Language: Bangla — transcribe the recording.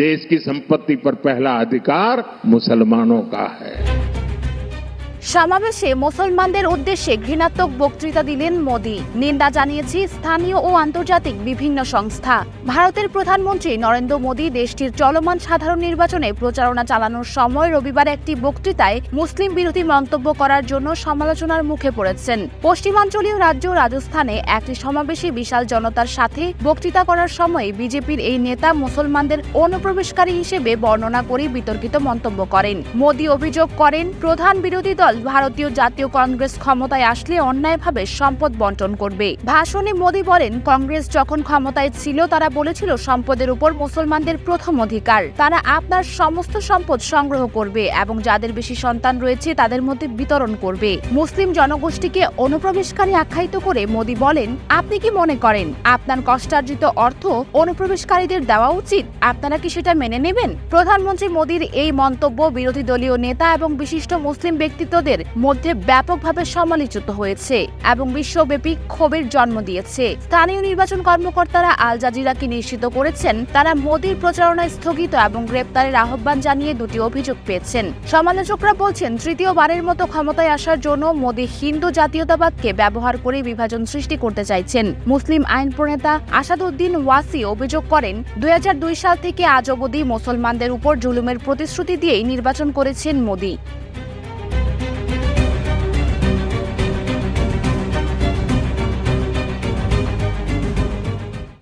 देश की संपत्ति पर पहला अधिकार मुसलमानों का है। সমাবেশে মুসলমানদের উদ্দেশ্যে ঘৃণাত্মক বক্তৃতা দিলেন মোদী। নিন্দা জানিয়েছে স্থানীয় ও আন্তর্জাতিক বিভিন্ন সংস্থা। ভারতের প্রধানমন্ত্রী নরেন্দ্র মোদী দেশটির চলমান সাধারণ নির্বাচনে প্রচারণা চালানোর সময় রবিবার একটি বক্তৃতায় মুসলিম বিরোধী মন্তব্য করার জন্য সমালোচনার মুখে পড়েছেন। পশ্চিমাঞ্চলীয় রাজ্য রাজস্থানে একটি সমাবেশে বিশাল জনতার সাথে বক্তৃতা করার সময় বিজেপির এই নেতা মুসলমানদের অনুপ্রবেশকারী হিসেবে বর্ণনা করে বিতর্কিত মন্তব্য করেন। মোদী অভিযোগ করেন, প্রধান বিরোধী দল ভারতীয় জাতীয় কংগ্রেস ক্ষমতায় আসলে অন্যায়ভাবে সম্পদ বন্টন করবে। ভাষণে মোদী বলেন, কংগ্রেস যখন ক্ষমতায় ছিল, তারা বলেছিল সম্পদের উপর মুসলমানদের প্রথম অধিকার। তারা আপনার সমস্ত সম্পদ সংগ্রহ করবে এবং যাদের বেশি সন্তান রয়েছে, তাদের মধ্যে বিতরণ করবে। মুসলিম জনগোষ্ঠীকে অনুপ্রবেশকারী আখ্যায়িত করে মোদী বলেন, আপনি কি মনে করেন, আপনার কষ্টার্জিত অর্থ অনুপ্রবেশকারীদের দেওয়া উচিত? আপনারা কি সেটা মেনে নেবেন? প্রধানমন্ত্রী মোদীর এই মন্তব্য বিরোধী দলীয় নেতা এবং বিশিষ্ট মুসলিম ব্যক্তিত্বদের মধ্যে ব্যাপকভাবে সমালোচিত হয়েছে এবং বিশ্বব্যাপী ক্ষোভের জন্ম দিয়েছে। স্থানীয় নির্বাচন কর্মকর্তারা আল জাজিরাকে নিশ্চিত করেছেন, তারা মোদীর প্রচারণা স্থগিত এবং গ্রেপ্তারের আহ্বান জানিয়ে দুটি অভিযোগ পেয়েছেন। সমালোচকরা বলছেন, তৃতীয়বারের মতো ক্ষমতায় আসার জন্য মোদী হিন্দু জাতীয়তাবাদকে ব্যবহার করে বিভাজন সৃষ্টি করতে চাইছেন। মুসলিম আইন প্রণেতা আসাদুদ্দিন ওয়াসি অভিযোগ করেন, দুই হাজার দুই সাল থেকে আজ অবধি মুসলমানদের উপর জুলুমের প্রতিশ্রুতি দিয়েই নির্বাচন করেছেন মোদী।